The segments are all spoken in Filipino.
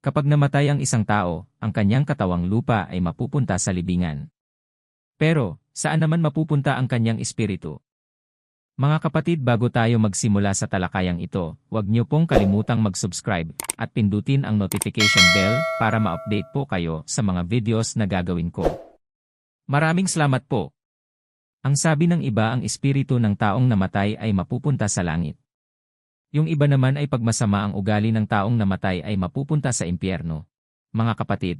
Kapag namatay ang isang tao, ang kanyang katawang lupa ay mapupunta sa libingan. Pero, saan naman mapupunta ang kanyang espiritu? Mga kapatid bago tayo magsimula sa talakayang ito, huwag niyo pong kalimutang mag-subscribe at pindutin ang notification bell para ma-update po kayo sa mga videos na gagawin ko. Maraming salamat po. Ang sabi ng iba ang espiritu ng taong namatay ay mapupunta sa langit. Yung iba naman ay pagmasama ang ugali ng taong namatay ay mapupunta sa impyerno. Mga kapatid,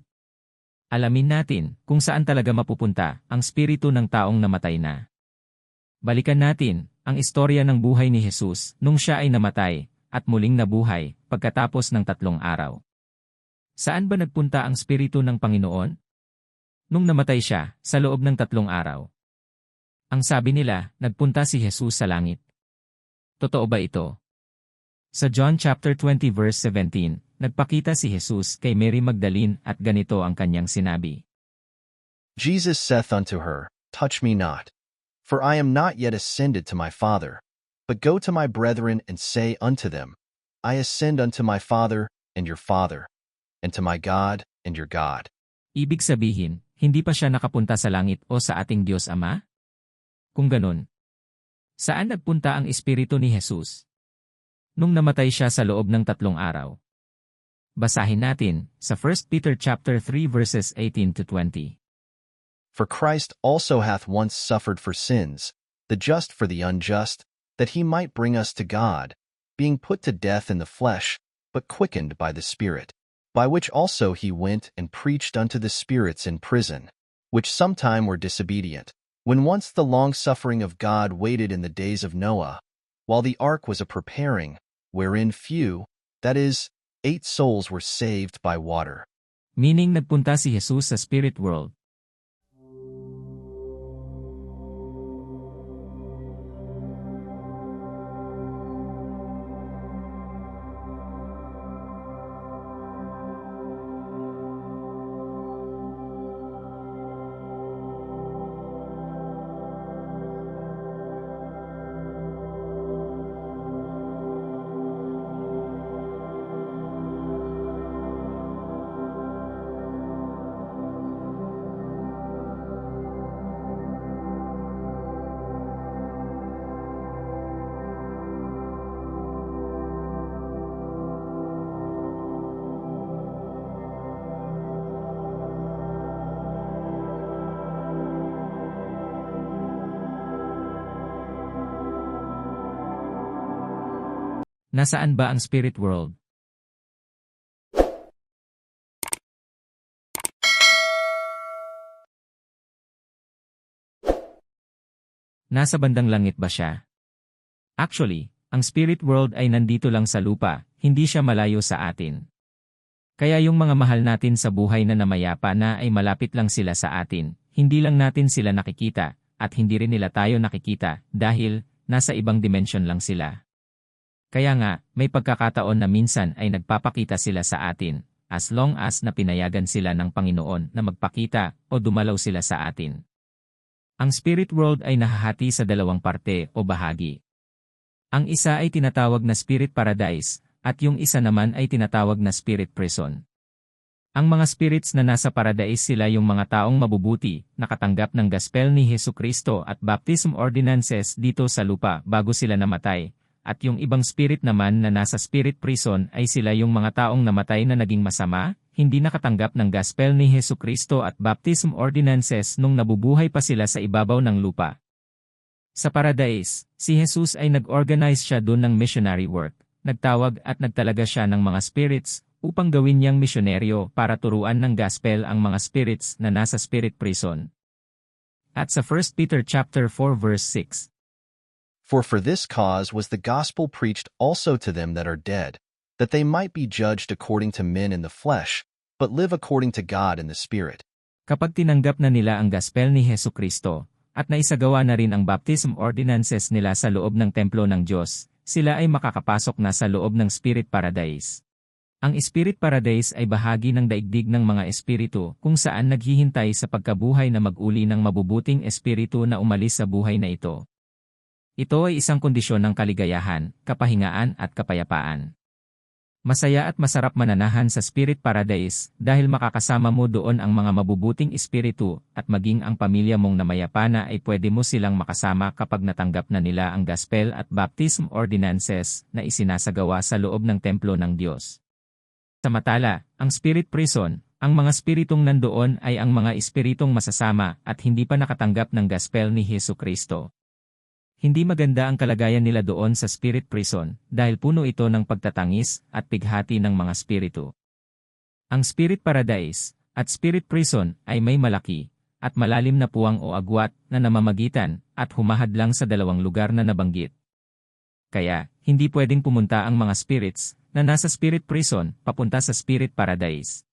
alamin natin kung saan talaga mapupunta ang spirito ng taong namatay na. Balikan natin ang istorya ng buhay ni Jesus nung siya ay namatay at muling nabuhay pagkatapos ng tatlong araw. Saan ba nagpunta ang spirito ng Panginoon? Nung namatay siya, sa loob ng tatlong araw. Ang sabi nila, nagpunta si Jesus sa langit. Totoo ba ito? Sa John chapter 20 verse 17, nagpakita si Jesus kay Mary Magdalene at ganito ang kanyang sinabi. Jesus saith unto her, Touch me not, for I am not yet ascended to my Father, but go to my brethren and say unto them, I ascend unto my Father and your Father, and to my God and your God. Ibig sabihin, hindi pa siya nakapunta sa langit o sa ating Diyos Ama? Kung ganun, saan nagpunta ang Espiritu ni Jesus? Nung namatay siya sa loob ng tatlong araw. Basahin natin sa 1 Peter chapter 3 verses 18 to 20. For Christ also hath once suffered for sins, the just for the unjust, that he might bring us to God, being put to death in the flesh, but quickened by the Spirit, by which also he went and preached unto the spirits in prison, which sometime were disobedient, when once the long-suffering of God waited in the days of Noah, while the ark was a preparing, wherein few, that is, eight souls were saved by water. Meaning nagpunta si Jesus sa spirit world. Nasaan ba ang spirit world? Nasa bandang langit ba siya? Actually, ang spirit world ay nandito lang sa lupa, hindi siya malayo sa atin. Kaya yung mga mahal natin sa buhay na namayapa na ay malapit lang sila sa atin, hindi lang natin sila nakikita, at hindi rin nila tayo nakikita, dahil, nasa ibang dimension lang sila. Kaya nga, may pagkakataon na minsan ay nagpapakita sila sa atin, as long as na pinayagan sila ng Panginoon na magpakita o dumalaw sila sa atin. Ang spirit world ay nahahati sa dalawang parte o bahagi. Ang isa ay tinatawag na spirit paradise, at yung isa naman ay tinatawag na spirit prison. Ang mga spirits na nasa paradise sila yung mga taong mabubuti, nakatanggap ng gospel ni Hesu Kristo at baptism ordinances dito sa lupa bago sila namatay, at yung ibang spirit naman na nasa spirit prison ay sila yung mga taong namatay na naging masama, hindi nakatanggap ng gospel ni Hesu Kristo at baptism ordinances nung nabubuhay pa sila sa ibabaw ng lupa. Sa Paradise, si Jesus ay nag-organize siya doon ng missionary work, nagtawag at nagtalaga siya ng mga spirits upang gawin niyang misyonaryo para turuan ng gospel ang mga spirits na nasa spirit prison. At sa 1 Peter chapter 4 verse 6, For for this cause was the gospel preached also to them that are dead, that they might be judged according to men in the flesh, but live according to God in the Spirit. Kapag tinanggap na nila ang gospel ni Hesu Kristo, at naisagawa na rin ang baptism ordinances nila sa loob ng templo ng Diyos, sila ay makakapasok na sa loob ng Spirit Paradise. Ang Spirit Paradise ay bahagi ng daigdig ng mga espiritu kung saan naghihintay sa pagkabuhay na mag-uli ng mabubuting espiritu na umalis sa buhay na ito. Ito ay isang kondisyon ng kaligayahan, kapahingaan at kapayapaan. Masaya at masarap mananahan sa Spirit Paradise dahil makakasama mo doon ang mga mabubuting espiritu at maging ang pamilya mong namayapana ay pwede mo silang makasama kapag natanggap na nila ang gospel at baptism ordinances na isinasagawa sa loob ng templo ng Diyos. Samantala, ang Spirit Prison, ang mga spiritong nandoon ay ang mga espiritong masasama at hindi pa nakatanggap ng gospel ni Hesu Kristo. Hindi maganda ang kalagayan nila doon sa spirit prison dahil puno ito ng pagtatangis at pighati ng mga spiritu. Ang spirit paradise at spirit prison ay may malaki at malalim na puwang o agwat na namamagitan at humahadlang sa dalawang lugar na nabanggit. Kaya, hindi pwedeng pumunta ang mga spirits na nasa spirit prison papunta sa spirit paradise.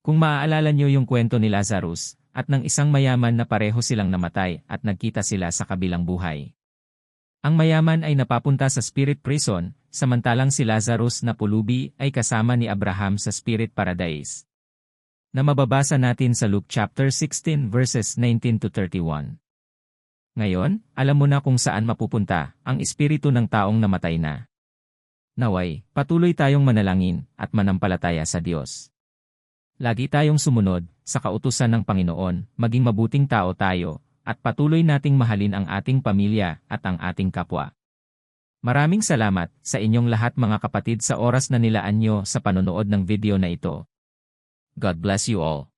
Kung maaalala niyo yung kwento ni Lazarus, at ng isang mayaman na pareho silang namatay at nagkita sila sa kabilang buhay. Ang mayaman ay napapunta sa spirit prison, samantalang si Lazarus na pulubi ay kasama ni Abraham sa spirit paradise. Na mababasa natin sa Luke chapter 16 verses 19 to 31. Ngayon, alam mo na kung saan mapupunta ang espiritu ng taong namatay na. Naway, patuloy tayong manalangin at manampalataya sa Diyos. Lagi tayong sumunod sa kautusan ng Panginoon, maging mabuting tao tayo, at patuloy nating mahalin ang ating pamilya at ang ating kapwa. Maraming salamat sa inyong lahat mga kapatid sa oras na nilaan nyo sa panonood ng video na ito. God bless you all.